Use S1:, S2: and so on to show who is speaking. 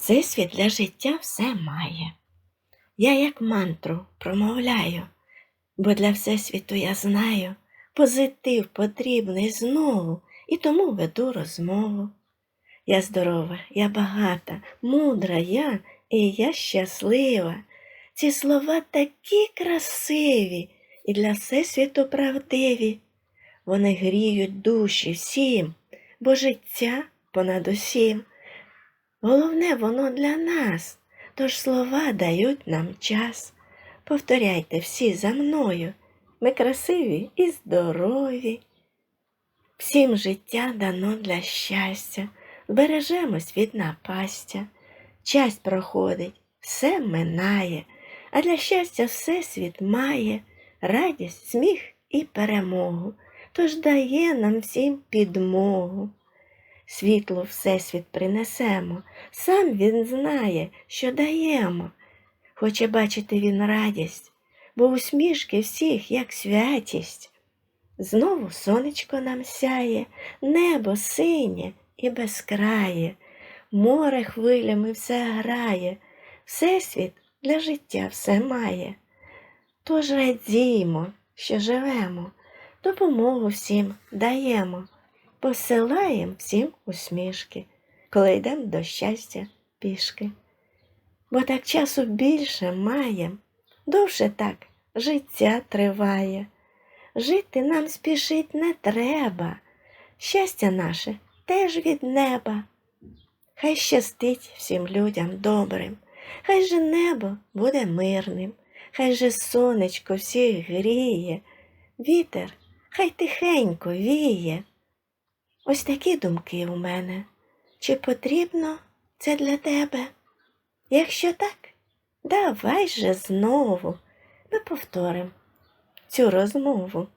S1: Всесвіт для життя все має. Я як мантру промовляю, бо для Всесвіту я знаю, позитив потрібний знову, і тому веду розмову. Я здорова, я багата, мудра я, і я щаслива. Ці слова такі красиві і для Всесвіту правдиві. Вони гріють душі всім, бо життя понад усім. Головне воно для нас, тож слова дають нам час. Повторяйте всі за мною, ми красиві і здорові. Всім життя дано для щастя, збережемось від напастя. Час проходить, все минає, а для щастя всесвіт має радість, сміх і перемогу, тож дає нам всім підмогу. Світло Всесвіт принесемо, сам він знає, що даємо. Хоче бачити він радість, бо усмішки всіх, як святість. Знову сонечко нам сяє, небо синє і безкрає, море хвилями все грає, Всесвіт для життя все має. Тож радіємо, що живемо, допомогу всім даємо посилаєм всім усмішки, коли йдем до щастя пішки. Бо так часу більше маєм, довше так життя триває. Жити нам спішить не треба, щастя наше теж від неба. Хай щастить всім людям добрим, хай же небо буде мирним, хай же сонечко всіх гріє, вітер хай тихенько віє. Ось такі думки у мене. Чи потрібно це для тебе? Якщо так, давай же знову ми повторимо цю розмову.